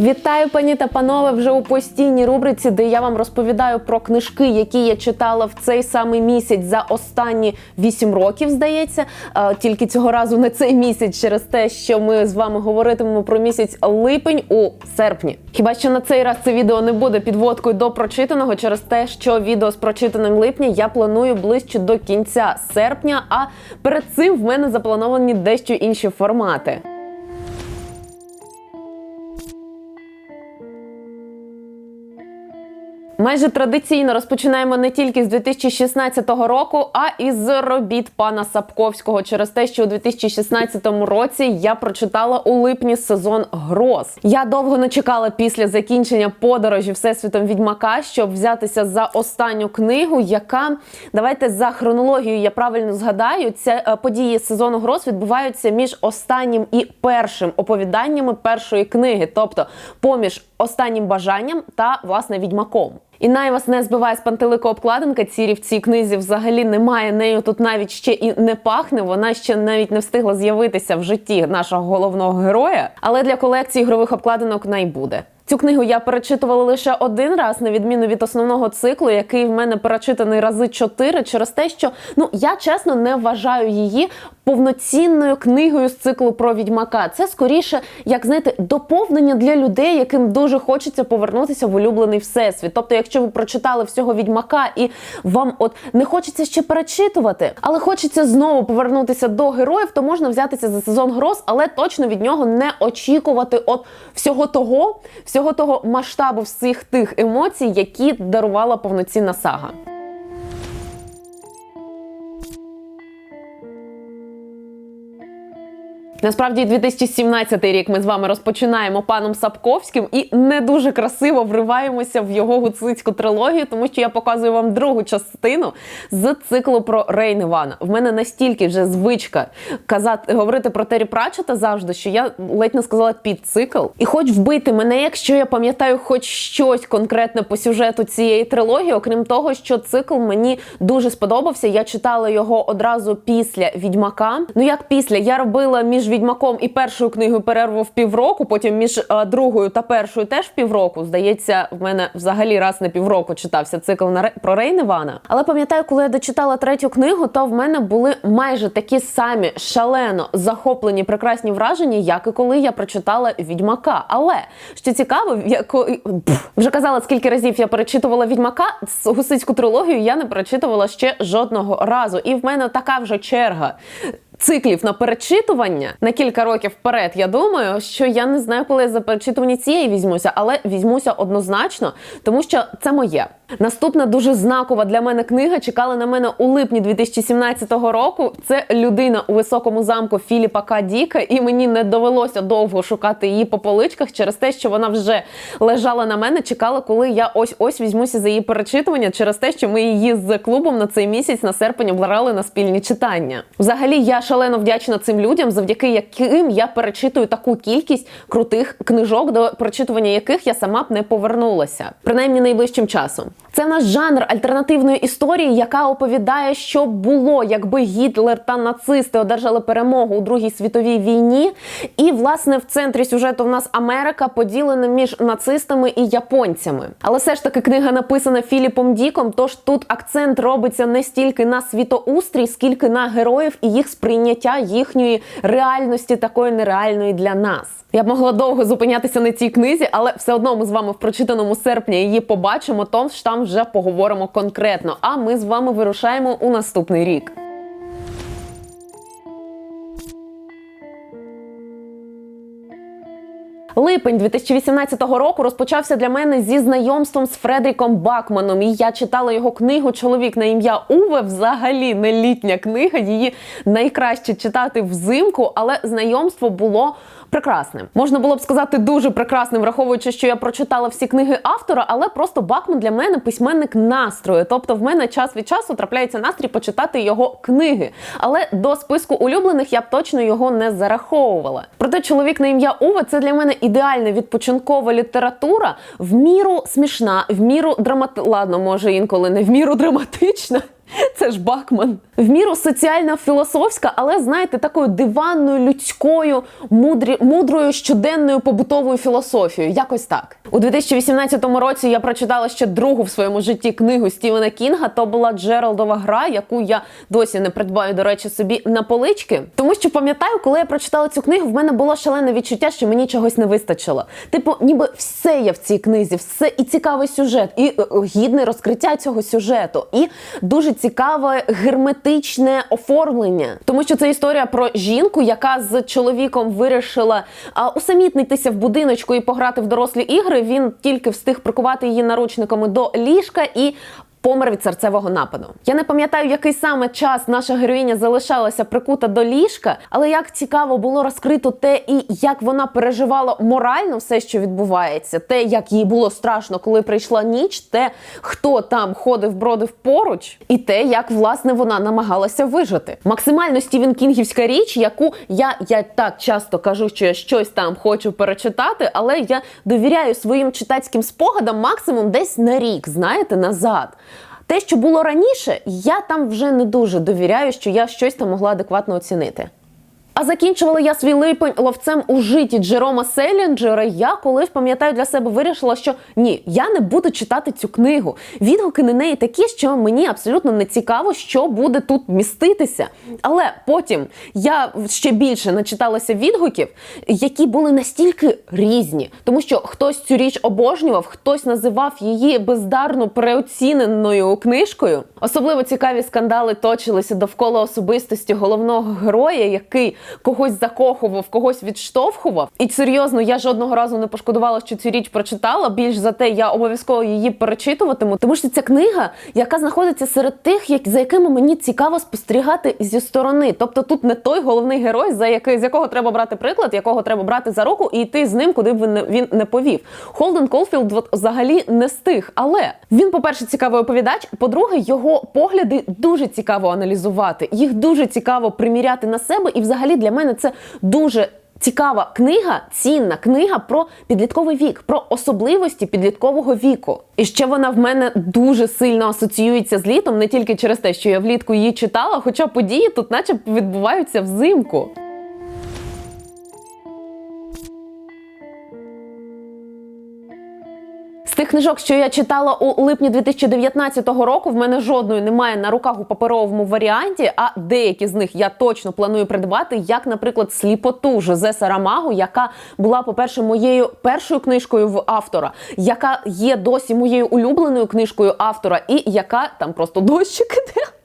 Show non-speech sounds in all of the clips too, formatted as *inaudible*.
Вітаю, пані та панове, вже у постійній рубриці, де я вам розповідаю про книжки, які я читала в цей самий місяць за останні 8 років, здається. Тільки цього разу не цей місяць, через те, що ми з вами говоритимемо про місяць липень у серпні. Хіба що на цей раз це відео не буде підводкою до прочитаного через те, що відео з прочитаним липня я планую ближче до кінця серпня. А перед цим в мене заплановані дещо інші формати. Майже традиційно розпочинаємо не тільки з 2016 року, а і з робіт пана Сапковського через те, що у 2016 році я прочитала у липні сезон гроз. Я довго не чекала після закінчення подорожі всесвітом відьмака, щоб взятися за останню книгу, яка давайте за хронологією я правильно згадаю. Це події сезону гроз відбуваються між останнім і першим оповіданнями першої книги, тобто поміж останнім бажанням та власне відьмаком. І най вас не збиває з пантелику обкладинка. Цірі в цій книзі взагалі немає. Нею тут навіть ще і не пахне. Вона ще навіть не встигла з'явитися в житті нашого головного героя. Але для колекції ігрових обкладинок най буде. Цю книгу я перечитувала лише один раз, на відміну від основного циклу, який в мене перечитаний рази чотири, через те, що ну я чесно не вважаю її повноцінною книгою з циклу про відьмака. Це скоріше, як знаєте, доповнення для людей, яким дуже хочеться повернутися в улюблений всесвіт. Тобто, якщо ви прочитали всього відьмака і вам от не хочеться ще перечитувати, але хочеться знову повернутися до героїв, то можна взятися за сезон гроз, але точно від нього не очікувати от всього того, всього того масштабу всіх тих емоцій, які дарувала повноцінна сага. Насправді, 2017 рік ми з вами розпочинаємо паном Сапковським і не дуже красиво вриваємося в його гуцульську трилогію, тому що я показую вам другу частину з циклу про Рейн Івана. В мене настільки вже звичка казати говорити про Террі Пратчета завжди, що я ледь не сказала під цикл. І хоч вбити мене, якщо я пам'ятаю хоч щось конкретне по сюжету цієї трилогії, окрім того, що цикл мені дуже сподобався. Я читала його одразу після відьмака. Ну як після я робила між відьмаком і першою книгою перерву в півроку, потім між е, другою та першою теж півроку. Здається, в мене взагалі раз на півроку читався цикл на про Рейн Івана. Але пам'ятаю, коли я дочитала третю книгу, то в мене були майже такі самі шалено захоплені прекрасні враження, як і коли я прочитала відьмака. Але що цікаво, я ко- вже казала, скільки разів я перечитувала відьмака з гусицьку трилогію. Я не перечитувала ще жодного разу. І в мене така вже черга циклів на перечитування на кілька років вперед. Я думаю, що я не знаю, коли я за перечитування цієї візьмуся, але візьмуся однозначно, тому що це моє. Наступна дуже знакова для мене книга чекала на мене у липні 2017 року. Це людина у високому замку Філіпа К. Діка, і мені не довелося довго шукати її по поличках через те, що вона вже лежала на мене. Чекала, коли я ось ось візьмуся за її перечитування, через те, що ми її з клубом на цей місяць на серпень обрали на спільні читання. Взагалі, я шалено вдячна цим людям, завдяки яким я перечитую таку кількість крутих книжок, до прочитування яких я сама б не повернулася, принаймні найближчим часом. Це наш жанр альтернативної історії, яка оповідає, що було, якби Гітлер та нацисти одержали перемогу у Другій світовій війні. І власне в центрі сюжету в нас Америка поділена між нацистами і японцями. Але все ж таки книга написана Філіпом Діком. Тож тут акцент робиться не стільки на світоустрій, скільки на героїв і їх сприйняття їхньої реальності, такої нереальної для нас. Я б могла довго зупинятися на цій книзі, але все одно ми з вами в прочитаному серпні її побачимо. Тож там вже поговоримо конкретно. А ми з вами вирушаємо у наступний рік. Липень 2018 року розпочався для мене зі знайомством з Фредріком Бакманом. І я читала його книгу Чоловік на ім'я Уве. Взагалі не літня книга. Її найкраще читати взимку, але знайомство було прекрасним. Можна було б сказати дуже прекрасним, враховуючи, що я прочитала всі книги автора, але просто Бакман для мене письменник настрою. Тобто, в мене час від часу трапляється настрій почитати його книги. Але до списку улюблених я б точно його не зараховувала. Проте чоловік на ім'я Уве це для мене ідеальна відпочинкова література, в міру смішна, в міру драмат... Ладно, може інколи не в міру драматична. Це ж Бакман. В міру соціально філософська, але знаєте, такою диванною, людською, мудрі, мудрою щоденною побутовою філософією. Якось так. У 2018 році я прочитала ще другу в своєму житті книгу Стівена Кінга. То була Джералдова гра, яку я досі не придбаю, до речі, собі на полички. Тому що пам'ятаю, коли я прочитала цю книгу, в мене було шалене відчуття, що мені чогось не вистачило. Типу, ніби все є в цій книзі, все і цікавий сюжет, і е, гідне розкриття цього сюжету, і дуже цікаве герметичне оформлення, тому що це історія про жінку, яка з чоловіком вирішила а, усамітнитися в будиночку і пограти в дорослі ігри. Він тільки встиг прикувати її наручниками до ліжка і. Помер від серцевого нападу. Я не пам'ятаю, який саме час наша героїня залишалася прикута до ліжка, але як цікаво було розкрито те, і як вона переживала морально все, що відбувається, те, як їй було страшно, коли прийшла ніч, те, хто там ходив, бродив поруч, і те, як власне вона намагалася вижити. Максимально Стівен Кінгівська річ, яку я, я так часто кажу, що я щось там хочу перечитати, але я довіряю своїм читацьким спогадам максимум десь на рік, знаєте, назад. Те, що було раніше, я там вже не дуже довіряю, що я щось там могла адекватно оцінити. А закінчувала я свій липень ловцем у житті Джерома Селінджера. Я колись пам'ятаю для себе вирішила, що ні, я не буду читати цю книгу. Відгуки на неї такі, що мені абсолютно не цікаво, що буде тут міститися. Але потім я ще більше начиталася відгуків, які були настільки різні, тому що хтось цю річ обожнював, хтось називав її бездарно переоціненою книжкою. Особливо цікаві скандали точилися довкола особистості головного героя, який когось закохував, когось відштовхував. І серйозно, я жодного разу не пошкодувала, що цю річ прочитала. Більш за те, я обов'язково її перечитуватиму, тому що ця книга, яка знаходиться серед тих, як за якими мені цікаво спостерігати зі сторони. Тобто тут не той головний герой, за який з якого треба брати приклад, якого треба брати за руку і йти з ним, куди б він не, він не повів. Холден Колфілд взагалі не стиг, але він, по-перше, цікавий оповідач. По-друге, його погляди дуже цікаво аналізувати. Їх дуже цікаво приміряти на себе, і взагалі для мене це дуже. Цікава книга, цінна книга про підлітковий вік, про особливості підліткового віку. І ще вона в мене дуже сильно асоціюється з літом, не тільки через те, що я влітку її читала, хоча події тут, наче відбуваються взимку. Тих книжок, що я читала у липні 2019 року, в мене жодної немає на руках у паперовому варіанті, а деякі з них я точно планую придбати, як, наприклад, сліпоту Жозе Сарамагу, яка була, по-перше, моєю першою книжкою в автора, яка є досі моєю улюбленою книжкою автора, і яка там просто дощик іде.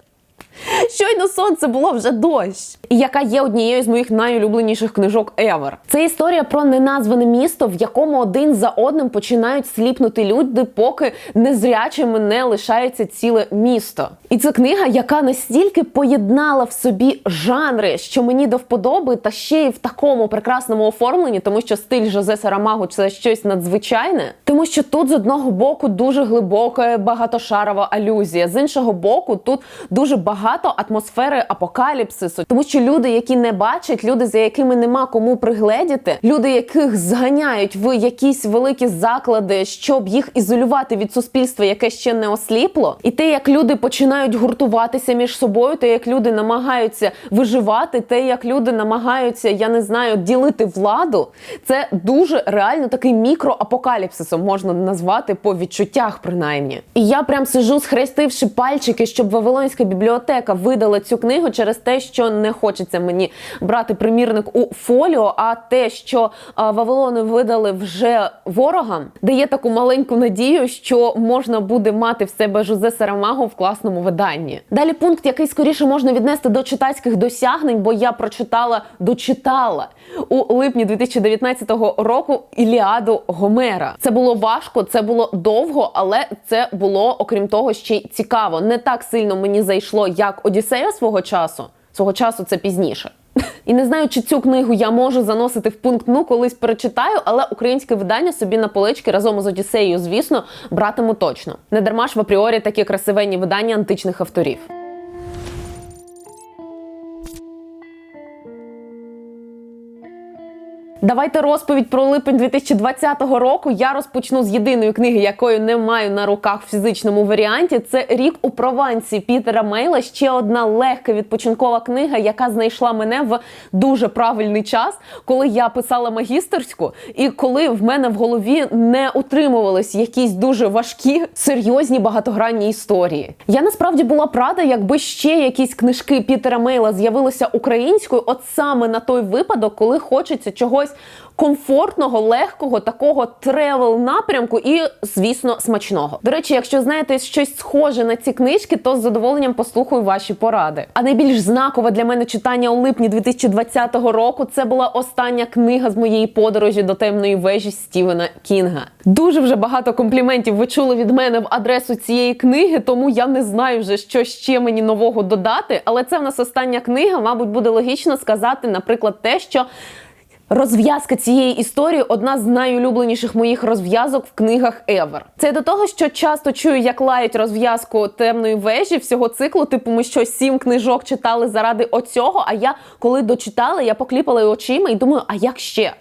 Щойно сонце було вже дощ, і яка є однією з моїх найулюбленіших книжок ever. Це історія про неназване місто, в якому один за одним починають сліпнути люди, поки незрячими не лишається ціле місто. І це книга, яка настільки поєднала в собі жанри, що мені до вподоби, та ще й в такому прекрасному оформленні, тому що стиль Жозе Сарамагу це щось надзвичайне. Тому що тут з одного боку дуже глибока багатошарова алюзія, з іншого боку, тут дуже багато атмосфери апокаліпсису, тому що люди, які не бачать, люди, за якими нема кому пригледіти, люди, яких зганяють в якісь великі заклади, щоб їх ізолювати від суспільства, яке ще не осліпло, і те, як люди починають гуртуватися між собою, те, як люди намагаються виживати, те, як люди намагаються, я не знаю, ділити владу, це дуже реально такий мікроапокаліпсисом можна назвати по відчуттях, принаймні. І я прям сижу, схрестивши пальчики, щоб Вавилонська бібліотека видала цю книгу через те, що не хочеться мені брати примірник у фоліо. А те, що Вавилони видали вже ворогам, дає таку маленьку надію, що можна буде мати в себе Жозе Сарамагу в класному виданні. Далі пункт, який скоріше можна віднести до читацьких досягнень, бо я прочитала, дочитала у липні 2019 року Іліаду Гомера. Це було важко, це було довго, але це було, окрім того, ще й цікаво. Не так сильно мені зайшло, як Одіссея свого часу. Свого часу це пізніше. *laughs* І не знаю, чи цю книгу я можу заносити в пункт ну колись перечитаю, але українське видання собі на полички разом з Одіссеєю, звісно, братиму точно. Не дарма ж в апріорі такі красивенні видання античних авторів. Давайте розповідь про липень 2020 року. Я розпочну з єдиної книги, якої не маю на руках в фізичному варіанті. Це рік у Провансі Пітера Мейла. Ще одна легка відпочинкова книга, яка знайшла мене в дуже правильний час, коли я писала магістерську, і коли в мене в голові не утримувались якісь дуже важкі, серйозні багатогранні історії. Я насправді була б якби ще якісь книжки Пітера Мейла з'явилися українською, от саме на той випадок, коли хочеться чогось комфортного, легкого, такого тревел напрямку і, звісно, смачного. До речі, якщо знаєте щось схоже на ці книжки, то з задоволенням послухаю ваші поради. А найбільш знакове для мене читання у липні 2020 року це була остання книга з моєї подорожі до темної вежі Стівена Кінга. Дуже вже багато компліментів ви чули від мене в адресу цієї книги, тому я не знаю вже, що ще мені нового додати. Але це в нас остання книга. Мабуть, буде логічно сказати, наприклад, те, що. Розв'язка цієї історії одна з найулюбленіших моїх розв'язок в книгах Ever. Це до того, що часто чую, як лають розв'язку темної вежі всього циклу. Типу, ми що сім книжок читали заради оцього. А я коли дочитала, я покліпала очима і думаю, а як ще?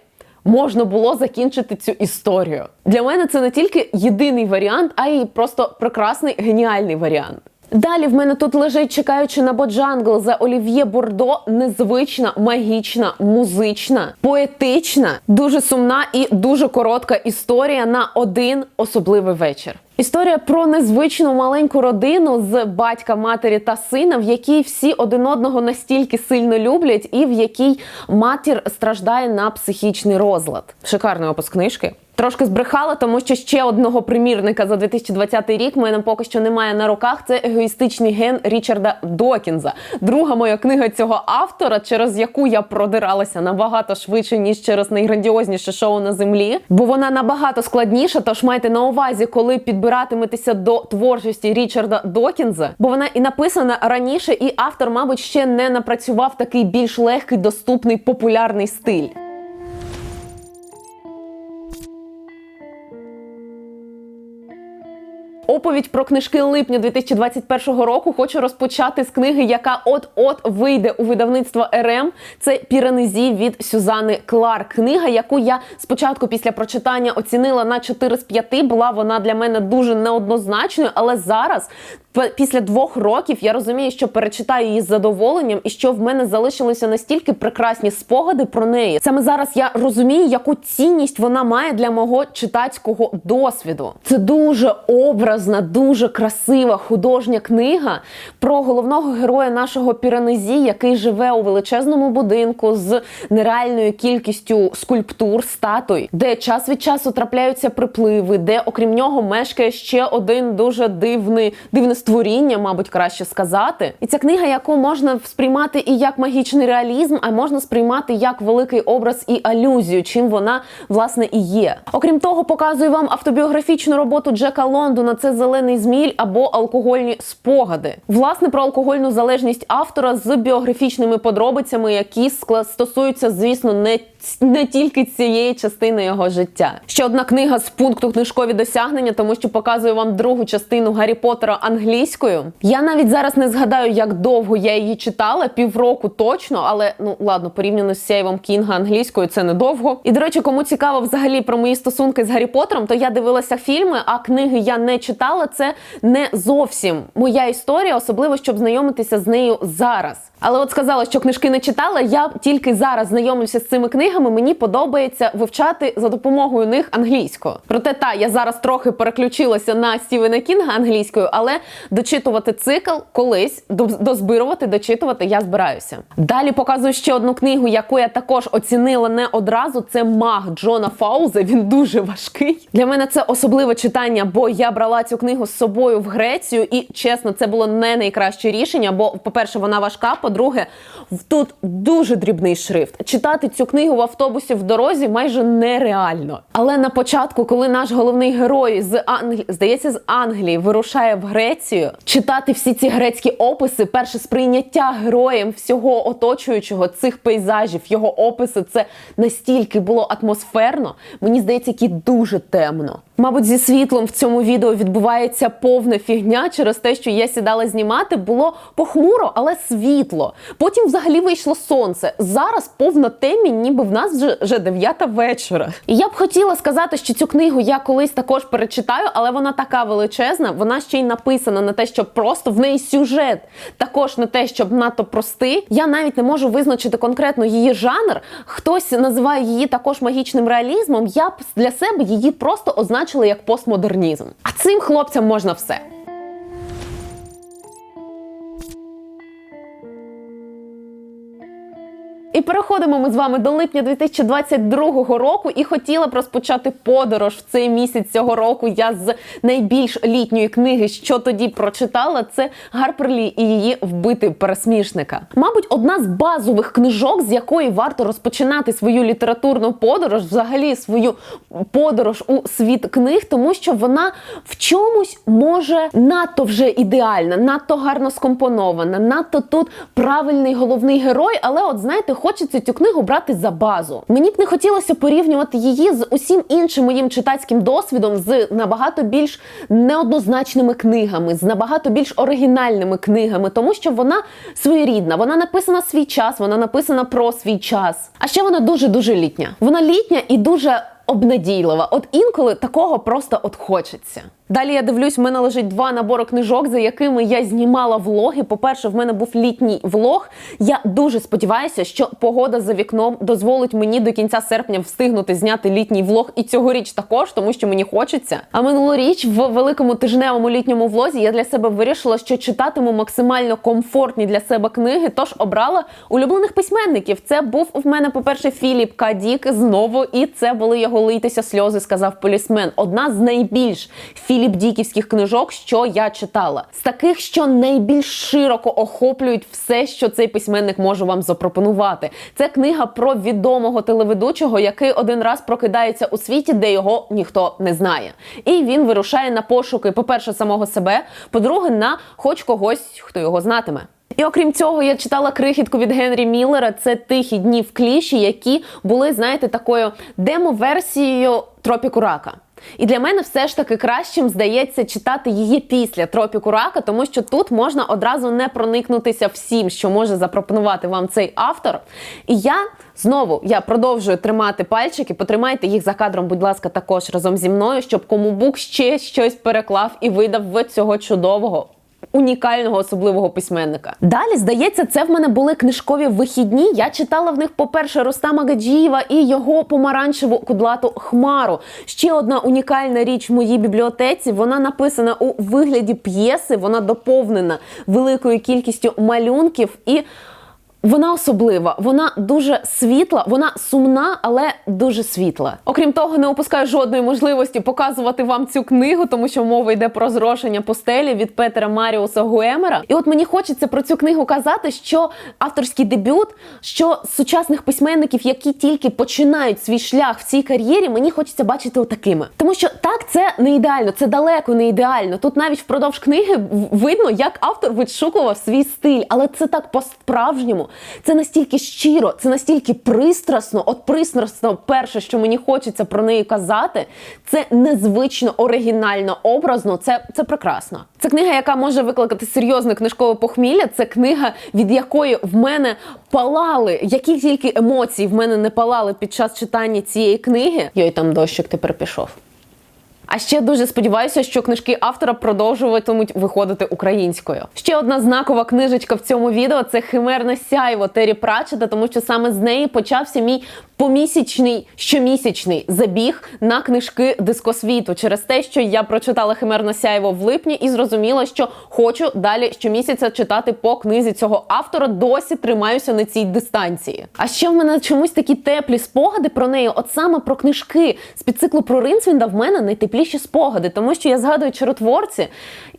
Можна було закінчити цю історію. Для мене це не тільки єдиний варіант, а й просто прекрасний геніальний варіант. Далі в мене тут лежить, чекаючи на Боджангл за Олів'є Бордо, незвична, магічна, музична, поетична, дуже сумна і дуже коротка історія на один особливий вечір. Історія про незвичну маленьку родину з батька, матері та сина, в якій всі один одного настільки сильно люблять, і в якій матір страждає на психічний розлад. Шикарний опис книжки. Трошки збрехала, тому що ще одного примірника за 2020 рік мене поки що немає на руках. Це егоїстичний ген Річарда Докінза. Друга моя книга цього автора, через яку я продиралася набагато швидше ніж через найграндіозніше шоу на землі, бо вона набагато складніша. Тож майте на увазі, коли підбиратиметеся до творчості Річарда Докінза, бо вона і написана раніше, і автор, мабуть, ще не напрацював такий більш легкий, доступний, популярний стиль. Оповідь про книжки липня 2021 року хочу розпочати з книги, яка от-от вийде у видавництво РМ. Це Піранезі від Сюзани Кларк. Книга, яку я спочатку після прочитання оцінила на 4 з 5. Була вона для мене дуже неоднозначною, але зараз. Після двох років я розумію, що перечитаю її з задоволенням, і що в мене залишилися настільки прекрасні спогади про неї. Саме зараз я розумію, яку цінність вона має для мого читацького досвіду. Це дуже образна, дуже красива художня книга про головного героя нашого піранезі, який живе у величезному будинку з нереальною кількістю скульптур, статуй, де час від часу трапляються припливи, де окрім нього мешкає ще один дуже дивний дивний створіння, мабуть, краще сказати. І ця книга, яку можна сприймати і як магічний реалізм, а можна сприймати як великий образ і алюзію, чим вона власне і є. Окрім того, показую вам автобіографічну роботу Джека Лондона. Це зелений зміль або алкогольні спогади. Власне про алкогольну залежність автора з біографічними подробицями, які стосуються, звісно, не не тільки цієї частини його життя. Ще одна книга з пункту книжкові досягнення, тому що показую вам другу частину Гаррі Поттера англійською. Я навіть зараз не згадаю, як довго я її читала, півроку точно, але ну ладно, порівняно з Сяйвом Кінга англійською, це недовго. І до речі, кому цікаво взагалі про мої стосунки з Гаррі Поттером, то я дивилася фільми, а книги я не читала. Це не зовсім моя історія, особливо щоб знайомитися з нею зараз. Але от сказала, що книжки не читала. Я тільки зараз знайомлюся з цими книгами. Мені подобається вивчати за допомогою них англійську. Проте та я зараз трохи переключилася на Стівена Кінга англійською, але дочитувати цикл колись дозбирувати, дочитувати я збираюся. Далі показую ще одну книгу, яку я також оцінила не одразу. Це маг Джона Фауза. Він дуже важкий. Для мене це особливе читання, бо я брала цю книгу з собою в Грецію, і чесно, це було не найкраще рішення. Бо, по-перше, вона важка. По-друге, тут дуже дрібний шрифт. Читати цю книгу автобусі в дорозі майже нереально. Але на початку, коли наш головний герой з Англії, здається, з Англії вирушає в Грецію, читати всі ці грецькі описи, перше сприйняття героєм всього оточуючого цих пейзажів, його описи, це настільки було атмосферно. Мені здається, які дуже темно. Мабуть, зі світлом в цьому відео відбувається повна фігня через те, що я сідала знімати, було похмуро, але світло. Потім взагалі вийшло сонце. Зараз повна темінь, ніби в нас вже, 9 вечора. І я б хотіла сказати, що цю книгу я колись також перечитаю, але вона така величезна, вона ще й написана на те, щоб просто в неї сюжет, також на те, щоб надто простий. Я навіть не можу визначити конкретно її жанр. Хтось називає її також магічним реалізмом. Я б для себе її просто означила як постмодернізм. А цим хлопцям можна все. І переходимо ми з вами до липня 2022 року. І хотіла б розпочати подорож в цей місяць цього року. Я з найбільш літньої книги, що тоді прочитала, це Гарперлі і її вбити пересмішника. Мабуть, одна з базових книжок, з якої варто розпочинати свою літературну подорож, взагалі свою подорож у світ книг, тому що вона в чомусь може надто вже ідеальна, надто гарно скомпонована, надто тут правильний головний герой. Але, от знаєте, хочеться цю книгу брати за базу. Мені б не хотілося порівнювати її з усім іншим моїм читацьким досвідом, з набагато більш неоднозначними книгами, з набагато більш оригінальними книгами, тому що вона своєрідна, вона написана свій час, вона написана про свій час. А ще вона дуже дуже літня. Вона літня і дуже обнадійлива. От інколи такого просто от хочеться. Далі я дивлюсь, в мене лежить два набори книжок, за якими я знімала влоги. По-перше, в мене був літній влог. Я дуже сподіваюся, що погода за вікном дозволить мені до кінця серпня встигнути зняти літній влог і цьогоріч також, тому що мені хочеться. А минулоріч в великому тижневому літньому влозі я для себе вирішила, що читатиму максимально комфортні для себе книги. Тож обрала улюблених письменників. Це був в мене, по-перше, Філіп Кадік знову, і це були його лийтеся сльози, сказав полісмен. Одна з найбільш Філіп Діківських книжок, що я читала, з таких, що найбільш широко охоплюють все, що цей письменник може вам запропонувати. Це книга про відомого телеведучого, який один раз прокидається у світі, де його ніхто не знає. І він вирушає на пошуки, по-перше, самого себе, по-друге, на хоч когось, хто його знатиме. І окрім цього, я читала крихітку від Генрі Міллера. Це тихі дні в кліші, які були, знаєте, такою демо-версією тропіку рака. І для мене все ж таки кращим здається читати її після тропіку рака, тому що тут можна одразу не проникнутися всім, що може запропонувати вам цей автор. І я знову я продовжую тримати пальчики. Потримайте їх за кадром, будь ласка, також разом зі мною, щоб кому бук ще щось переклав і видав в цього чудового унікального особливого письменника. Далі, здається, це в мене були книжкові вихідні. Я читала в них, по-перше, Рустама Гаджієва і його помаранчеву кудлату хмару. Ще одна унікальна річ в моїй бібліотеці. Вона написана у вигляді п'єси, вона доповнена великою кількістю малюнків і. Вона особлива, вона дуже світла, вона сумна, але дуже світла. Окрім того, не опускаю жодної можливості показувати вам цю книгу, тому що мова йде про зрошення постелі від Петера Маріуса Гуемера. І от мені хочеться про цю книгу казати, що авторський дебют, що сучасних письменників, які тільки починають свій шлях в цій кар'єрі, мені хочеться бачити отакими. Тому що так, це не ідеально, це далеко не ідеально. Тут навіть впродовж книги видно, як автор відшукував свій стиль, але це так по-справжньому. Це настільки щиро, це настільки пристрасно. От пристрасно, перше, що мені хочеться про неї казати, це незвично оригінально, образно. Це, це прекрасно. Це книга, яка може викликати серйозне книжкове похмілля. Це книга, від якої в мене палали, які тільки емоції в мене не палали під час читання цієї книги. Йой, там дощик тепер пішов. А ще дуже сподіваюся, що книжки автора продовжуватимуть виходити українською. Ще одна знакова книжечка в цьому відео це Химерне сяйво Террі Прачета, тому що саме з неї почався мій помісячний щомісячний забіг на книжки дискосвіту через те, що я прочитала Химерне сяйво в липні і зрозуміла, що хочу далі щомісяця читати по книзі цього автора. Досі тримаюся на цій дистанції. А ще в мене чомусь такі теплі спогади про неї, от саме про книжки з під циклу про Ринсвінда в мене найтепліші спогади, тому що я згадую чаротворці,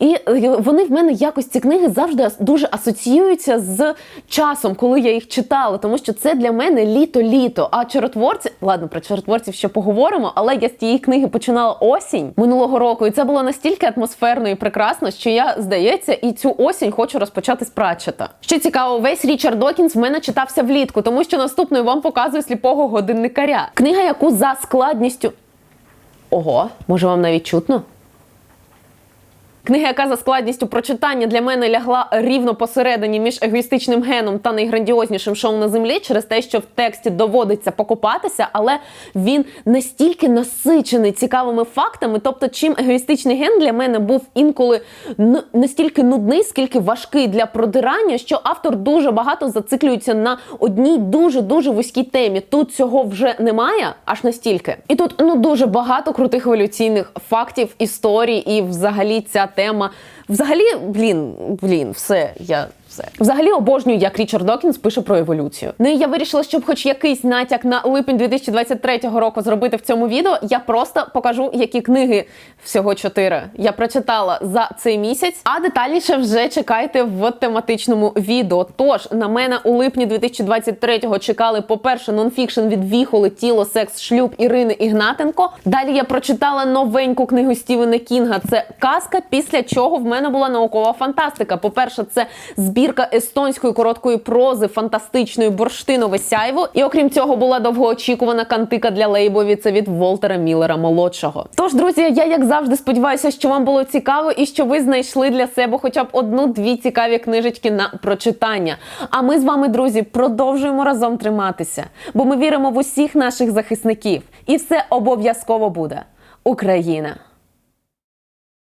і вони в мене якось ці книги завжди дуже асоціюються з часом, коли я їх читала, тому що це для мене літо-літо. А чаротворці, ладно, про чаротворців ще поговоримо, але я з тієї книги починала осінь минулого року, і це було настільки атмосферно і прекрасно, що я, здається, і цю осінь хочу розпочати з Пратчета. Що цікаво, весь Річард Докінс в мене читався влітку, тому що наступною вам показую сліпого годинникаря. Книга, яку за складністю. Ого, може вам навіть чутно? Книга, яка за складністю прочитання для мене лягла рівно посередині між егоїстичним геном та найграндіознішим шоу на землі, через те, що в тексті доводиться покопатися, але він настільки насичений цікавими фактами. Тобто, чим егоїстичний ген для мене був інколи настільки нудний, скільки важкий для продирання, що автор дуже багато зациклюється на одній дуже дуже вузькій темі. Тут цього вже немає, аж настільки. І тут ну дуже багато крутих еволюційних фактів, історій, і взагалі ця тема. Взагалі, блін, блін, все, я все. Взагалі обожнюю, як Річард Докінс пише про еволюцію. Ну і я вирішила, щоб хоч якийсь натяк на липень 2023 року зробити в цьому відео. Я просто покажу, які книги всього чотири я прочитала за цей місяць. А детальніше вже чекайте в тематичному відео. Тож на мене у липні 2023-го чекали, по-перше, нонфікшн від Віхоли, тіло, секс, шлюб Ірини Ігнатенко. Далі я прочитала новеньку книгу Стівена Кінга. Це казка, після чого в мене була наукова фантастика. По-перше, це збірка естонської короткої прози, фантастичної бурштинове сяйво. І окрім цього, була довгоочікувана кантика для Лейбові. Це від Волтера Міллера молодшого. Тож, друзі, я як завжди сподіваюся, що вам було цікаво і що ви знайшли для себе хоча б одну-дві цікаві книжечки на прочитання. А ми з вами, друзі, продовжуємо разом триматися, бо ми віримо в усіх наших захисників, і все обов'язково буде. Україна!